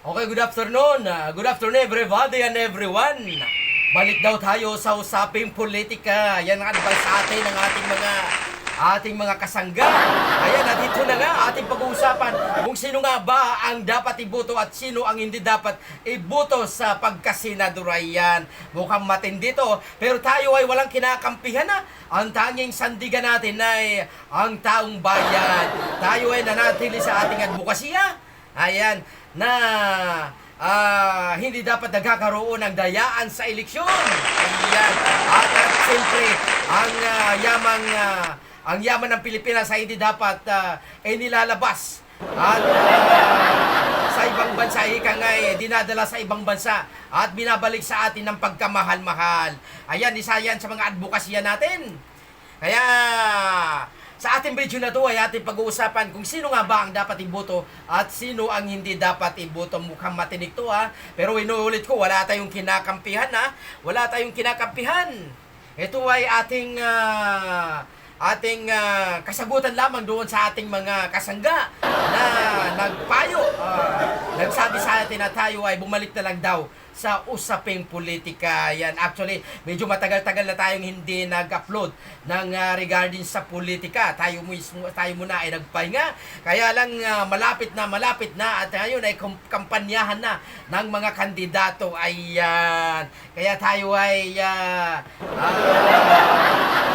Okay, good afternoon. Uh, good afternoon everybody and everyone. Balik daw tayo sa usaping politika. Yan ang advice sa atin ng ating mga ating mga kasangga. Ayan, at ito na nga ating pag-uusapan kung sino nga ba ang dapat iboto at sino ang hindi dapat iboto sa pagkasenador. Ayan, mukhang matindi to. Pero tayo ay walang kinakampihan na. Ang tanging sandigan natin ay ang taong bayan. Tayo ay nanatili sa ating advokasya. Ayan, na ah, hindi dapat nagkakaroon ng dayaan sa eleksyon. Ayan. At, at siyempre, ang ah, yamang ah, ang yaman ng Pilipinas ay hindi dapat ah, ay nilalabas. At ah, sa ibang bansa, ika nga eh, dinadala sa ibang bansa at binabalik sa atin ng pagkamahal-mahal. Ayan, isa yan sa mga advokasya natin. Kaya, sa ating video na to ay ating pag-uusapan kung sino nga ba ang dapat iboto at sino ang hindi dapat iboto. Mukhang matinik to ha. Pero inuulit ko, wala tayong kinakampihan ha. Wala tayong kinakampihan. Ito ay ating ah, ating ah, kasagutan lamang doon sa ating mga kasangga na nagpayo. Nagsabi sa atin na tayo ay bumalik na lang daw sa usaping politika. Yan, actually, medyo matagal-tagal na tayong hindi nag-upload ng ah, regarding sa politika. Tayo mismo, tayo muna ay nagpahinga. Kaya lang ah, malapit na, malapit na at ngayon ay kampanyahan na ng mga kandidato. Ayan. Kaya tayo ay ah, ah,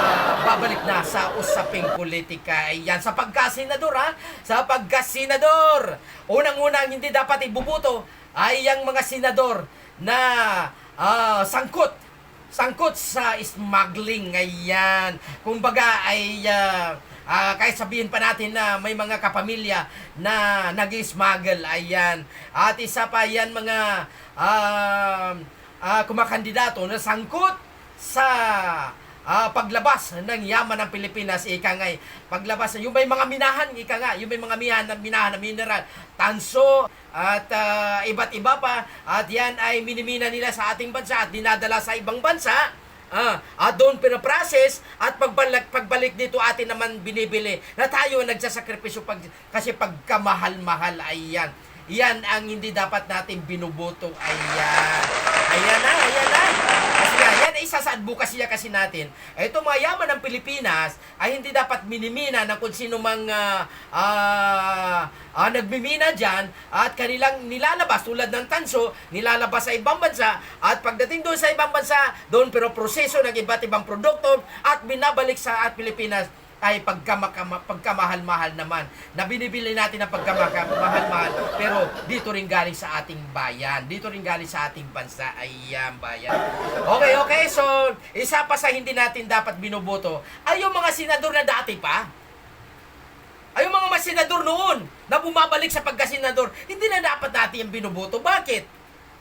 babalik na sa usaping politika. Ayan, sa pagkasenador ha, sa pagkasenador. Unang-unang hindi dapat ibubuto ay ang mga senador na ah, sangkot. Sangkot sa smuggling. Ayan. Kumbaga ay ah, ah, kahit sabihin pa natin na may mga kapamilya na nag-smuggle. Ayan. At isa pa yan mga ah, ah, kumakandidato na sangkot sa ah, paglabas ng yaman ng Pilipinas, ika nga, eh, paglabas, yung may mga minahan, ika nga, yung may mga minahan, minahan na mineral, tanso, at ah, iba't iba pa, at yan ay minimina nila sa ating bansa at dinadala sa ibang bansa, Ah, at doon pinaprocess at pagbalik pagbalik dito atin naman binibili na tayo nagsasakripisyo pag kasi pagkamahal-mahal ay yan. Yan ang hindi dapat natin binuboto. Ayan. Ayan na, ayan na. Kasi yan isa sa advokasya kasi natin. Ito mga yaman ng Pilipinas ay hindi dapat minimina ng kung sino mang ah, ah, ah, nagmimina dyan at kanilang nilalabas tulad ng tanso, nilalabas sa ibang bansa at pagdating doon sa ibang bansa, doon pero proseso ng iba't ibang produkto at binabalik sa at Pilipinas ay pagkamakama, pagkamahal-mahal naman na binibili natin ng pagkamahal-mahal pero dito rin galing sa ating bayan. Dito rin galing sa ating bansa. Ayan bayan. Okay okay. So isa pa sa hindi natin dapat binoboto ay yung mga senador na dati pa. Ay yung mga masenador noon na bumabalik sa pagkasenador, hindi na dapat natin yung binoboto. Bakit?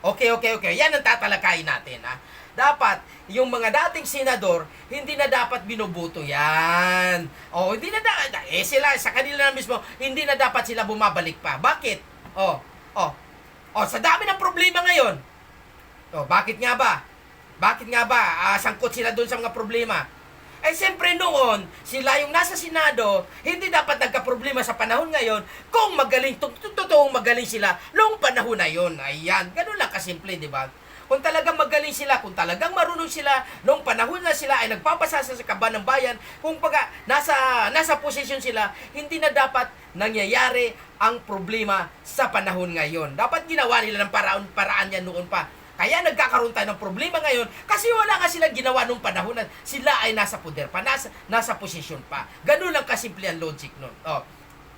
Okay, okay, okay. Yan ang tatalakayin natin. Ha? Dapat, yung mga dating senador, hindi na dapat binoboto yan. O, hindi na dapat. Eh, sila, sa kanila na mismo, hindi na dapat sila bumabalik pa. Bakit? O, o, o, sa dami ng problema ngayon. O, bakit nga ba? Bakit nga ba? Ah, sangkot sila doon sa mga problema. Eh, siyempre noon, sila yung nasa Senado, hindi dapat nagka-problema sa panahon ngayon kung magaling, to- to- totoong magaling sila noong panahon na yon. Ayan, ganun lang kasimple, di ba? Kung talagang magaling sila, kung talagang marunong sila, noong panahon na sila ay nagpapasasa sa kaban ng bayan, kung pagka nasa, nasa posisyon sila, hindi na dapat nangyayari ang problema sa panahon ngayon. Dapat ginawa nila ng paraan, paraan yan noon pa. Kaya nagkakaroon tayo ng problema ngayon kasi wala nga silang ginawa nung panahon na sila ay nasa poder pa, nasa, nasa posisyon pa. Ganun lang kasimple ang logic nun. Oh,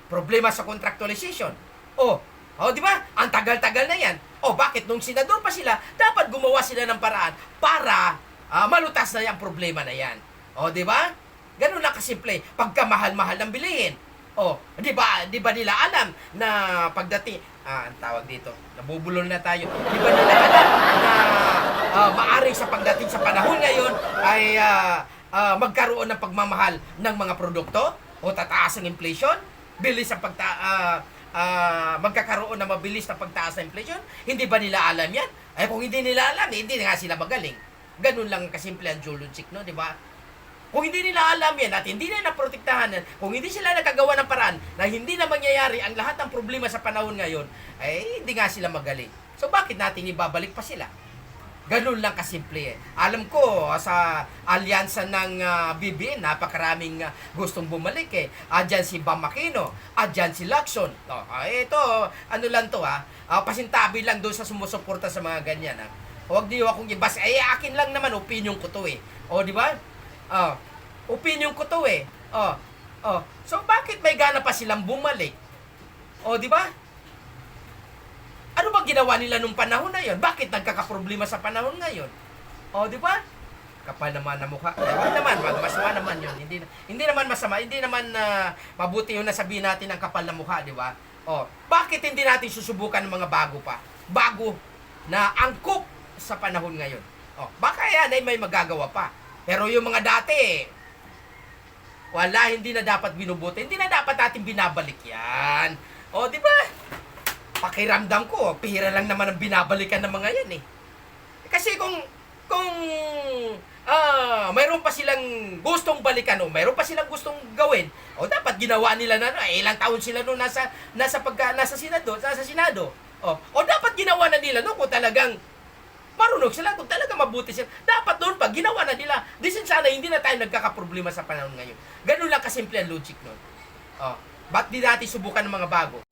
problema sa contractualization. Oh, oh di ba? Ang tagal-tagal na yan. Oh, bakit nung senador pa sila, dapat gumawa sila ng paraan para ah, malutas na yung problema na yan. Oh, di ba? Ganun lang kasimple. Pagkamahal-mahal ng bilihin. Oh, di ba, di ba nila alam na pagdating, ah, ang tawag dito, nabubulol na tayo. Di ba nila alam na ah, maaring sa pagdating sa panahon ngayon ay ah, ah, magkaroon ng pagmamahal ng mga produkto o tataas ang inflation, bilis ang pagta ah, ah, magkakaroon ng mabilis na pagtaas ng inflation. Hindi ba nila alam yan? Ay kung hindi nila alam, eh, hindi nga sila magaling. Ganun lang kasimple ang logic, no, di ba? Kung hindi nila alam yan at hindi na naprotektahan yan, kung hindi sila nagkagawa ng paraan na hindi na mangyayari ang lahat ng problema sa panahon ngayon, ay hindi nga sila magaling. So bakit natin ibabalik pa sila? Ganun lang kasimple eh. Alam ko sa alyansa ng ah, BBN, napakaraming ah, gustong bumalik eh. Adyan si Bam Aquino, adyan si Lacson. Oh, ah, ito, ano lang to ah, ah, pasintabi lang doon sa sumusuporta sa mga ganyan ah. Huwag niyo akong ibas. Eh, akin lang naman, opinion ko to eh. O, di ba? Oh, opinion ko to eh. Oh, oh. So, bakit may gana pa silang bumalik? O, di ba? Ano bang ginawa nila nung panahon na yon? Bakit nagkakaproblema sa panahon ngayon? O, di ba? Kapal naman na mukha. Wag naman, wag masama naman yun. Hindi, hindi naman masama, hindi naman na mabuti yung nasabihin natin ang kapal na mukha, di ba? O, bakit hindi natin susubukan ng mga bago pa? Bago na angkop sa panahon ngayon. O, baka yan ay may magagawa pa. Pero yung mga dati, wala, hindi na dapat binubuti. Hindi na dapat natin binabalik yan. O, di ba? Pakiramdam ko, pihira lang naman ang binabalikan ng mga yan eh. Kasi kung, kung, ah, mayroon pa silang gustong balikan o mayroon pa silang gustong gawin, o dapat ginawa nila na, eh, ilang taon sila noon nasa, nasa pagka, nasa Senado, nasa Senado. O, o dapat ginawa na nila no kung talagang marunong sila, kung talaga mabuti sila, dapat doon pa, ginawa na nila. Disin sana, hindi na tayo nagkakaproblema sa panahon ngayon. Ganun lang kasimple ang logic nun. Oh, ba't di natin subukan ng mga bago?